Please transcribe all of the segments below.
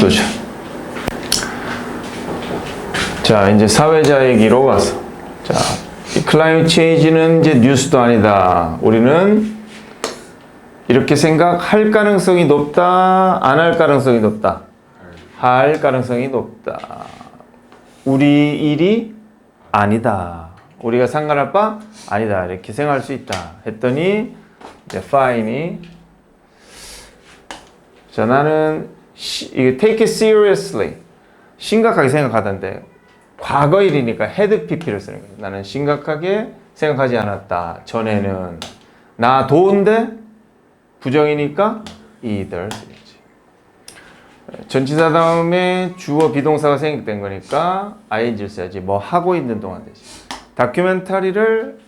도전. 자, 이제 사회자 얘기로 가서. 자, 이 클라이밍 체인지는 이제 뉴스도 아니다. 우리는 이렇게 생각할 가능성이 높다, 안 할 가능성이 높다. 할 가능성이 높다. 우리 일이 아니다. 우리가 상관할 바 아니다. 이렇게 생각할 수 있다. 했더니 이제 fine이 자 나는 시, 이게 take it seriously 심각하게 생각하던데 과거 일이니까 had pp를 쓰는 거예요. 나는 심각하게 생각하지 않았다. 전에는 나 도인데 부정이니까 쓰겠지. 전치사 다음에 주어 비동사가 생략된 거니까 ing를 써야지. 뭐 하고 있는 동안 되지. 다큐멘터리를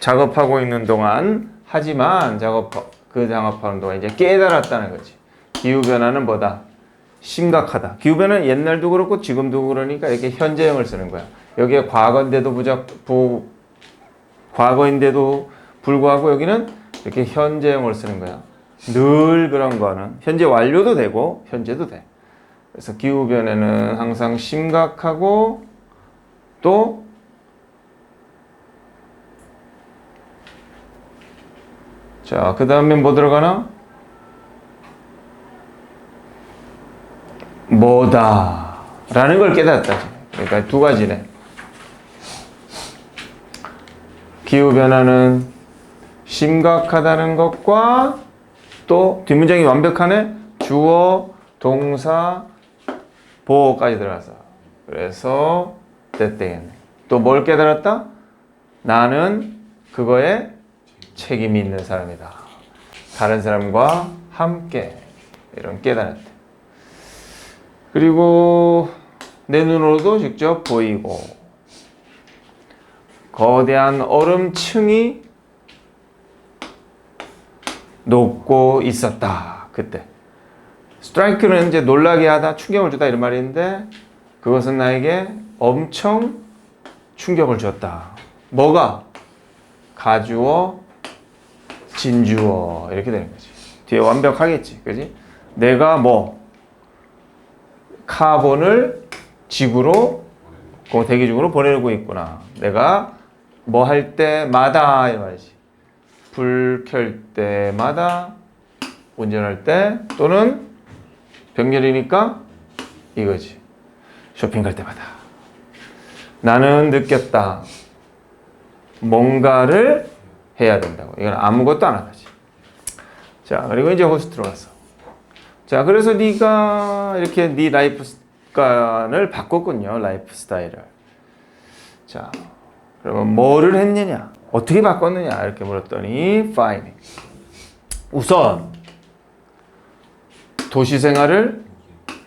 작업하고 있는 동안 하지만 작업 그 작업하는 동안 이제 깨달았다는 거지. 기후 변화는 뭐다? 심각하다. 기후 변화는 옛날도 그렇고 지금도 그러니까 이렇게 현재형을 쓰는 거야. 여기에 과거인데도 부적 부 과거인데도 불구하고 여기는 이렇게 현재형을 쓰는 거야. 늘 그런 거는 현재 완료도 되고 현재도 돼. 그래서 기후 변화는 항상 심각하고 또 자, 그 다음에 뭐 들어가나? 뭐다. 라는 걸 깨닫다. 그러니까 두 가지네. 기후변화는 심각하다는 것과 또 뒷문장이 완벽하네? 주어, 동사, 보호까지 들어가서. 그래서 됐대겠네. 또 뭘 깨달았다? 나는 그거에 책임이 있는 사람이다. 다른 사람과 함께 이런 깨달았대. 그리고 내 눈으로도 직접 보이고 거대한 얼음층이 녹고 있었다. 그때. 스트라이크는 이제 놀라게 하다, 충격을 주다 이런 말인데 그것은 나에게 엄청 충격을 줬다. 뭐가? 가주어, 진주어 이렇게 되는 거지. 뒤에 완벽하겠지, 그지? 내가 뭐 카본을 지구로 그 대기 중으로 보내고 있구나. 내가 뭐 할 때마다 이 말이지. 불 켤 때마다 운전할 때 또는 병렬이니까 이거지. 쇼핑 갈 때마다 나는 느꼈다. 뭔가를 해야 된다고. 이건 아무것도 안 하지. 자, 그리고 이제 호스트로 가서. 자, 그래서 네가 이렇게 네 라이프 습관을 바꿨군요. 라이프 스타일을. 자, 그러면 뭐를 했느냐? 어떻게 바꿨느냐? 이렇게 물었더니 fine. 우선 도시 생활을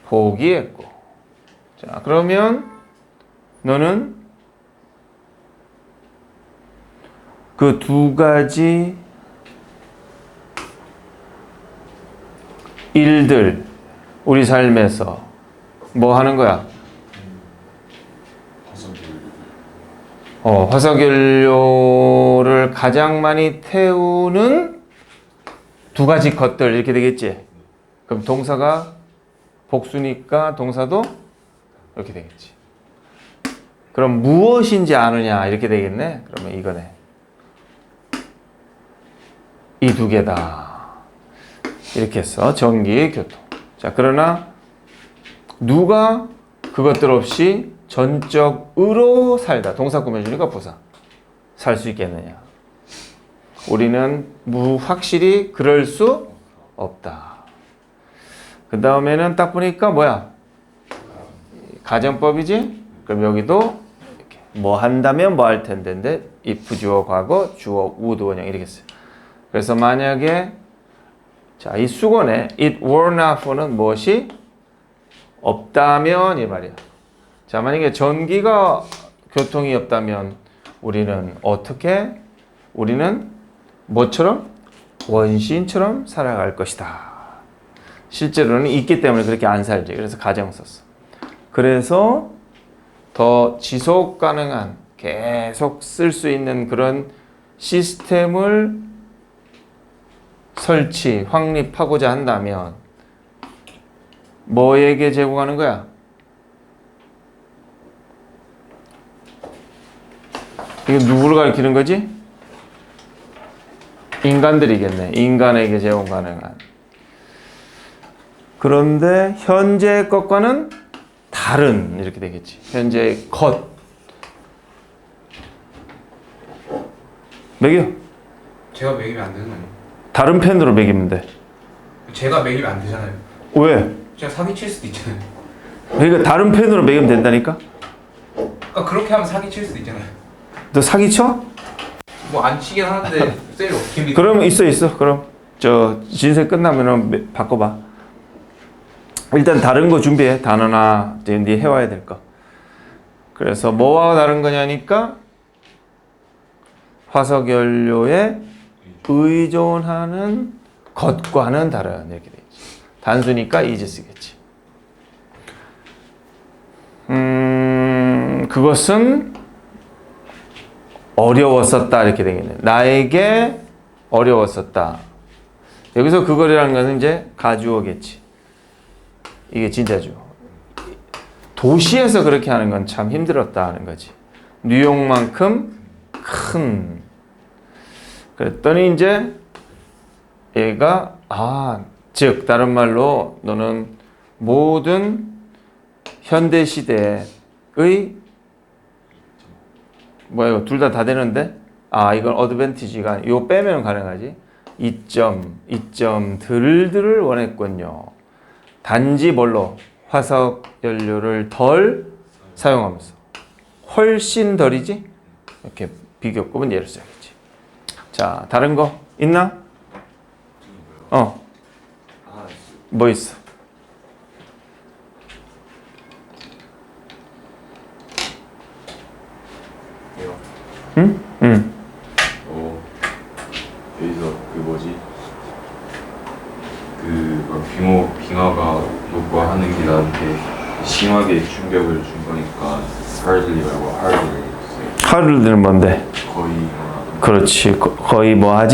포기했고. 자, 그러면 너는 그 두 가지 일들 우리 삶에서 뭐 하는 거야? 어, 화석연료를 가장 많이 태우는 두 가지 것들 이렇게 되겠지. 그럼 동사가 복수니까 동사도 이렇게 되겠지. 그럼 무엇인지 아느냐 이렇게 되겠네. 그러면 이거네. 이 두 개다. 이렇게 해서 전기, 교통. 자, 그러나 누가 그것들 없이 전적으로 살다. 동사 꾸며주니까 부사. 살 수 있겠느냐. 우리는 무 확실히 그럴 수 없다. 그 다음에는 딱 보니까 뭐야? 가정법이지? 그럼 여기도 뭐 한다면 뭐 할 텐데인데 if 주어 과거 주어 would 원형 이렇게 써요. 그래서 만약에 자, 이 수건에 it were not for는 무엇이 없다면 이 말이야. 자, 만약에 전기가 교통이 없다면 우리는 어떻게 우리는 뭐처럼 원시인처럼 살아갈 것이다. 실제로는 있기 때문에 그렇게 안 살지. 그래서 가정 썼어. 그래서 더 지속 가능한 계속 쓸 수 있는 그런 시스템을 설치, 확립하고자 한다면 뭐에게 제공하는 거야? 이게 누구를 가리키는 거지? 인간들이겠네. 인간에게 제공 가능한. 그런데 현재 것과는 다른 이렇게 되겠지. 현재 것. 매겨. 제가 매기면 안 되잖아요. 다른 펜으로 매기면 돼. 제가 매기면 안 되잖아요. 왜? 제가 사기칠 수도 있잖아요. 그러니까 다른 펜으로 매기면 된다니까? 그러니까 그렇게 하면 사기칠 수도 있잖아요. 너 사기쳐? 뭐 안 치긴 하는데 쌤이 어떻게 믿어? 그럼 있어 있어. 그럼 저 진세 끝나면은 매- 바꿔봐. 일단 다른 거 준비해. 단어나 이제 네 해와야 될 거. 그래서 뭐와 다른 거냐니까 화석 연료에 의존하는 것과는 다른 이렇게 되지. 단수니까 이제 쓰겠지. 음, 그것은 어려웠었다 이렇게 되겠네. 나에게 어려웠었다. 여기서 그거라는 것은 이제 가주어겠지. 이게 진짜 주어. 도시에서 그렇게 하는 건 참 힘들었다 하는 거지. 뉴욕만큼 큰. 그랬더니 이제 얘가 아, 즉 다른 말로 너는 모든 현대 시대의 뭐야 이거 둘 다 다 되는데? 아 이건 어드밴티지가 이거 빼면 가능하지. 이점 이점들들을 원했군요. 단지 뭘로? 화석 연료를 덜 사용하면서. 훨씬 덜이지? 이렇게 비교급은 예를 써야겠지 자 다른 거 있나? 어 뭐 있어? 이거 응? 응. 어 여기서 그 뭐지? 그막 빙호 빙하가 녹고 하는 게 나한테 심하게 충격을 준 거니까 hardly 말고 hardly 하루들은 뭔데. 거의 뭐 그렇지. 거- 거의 뭐 하지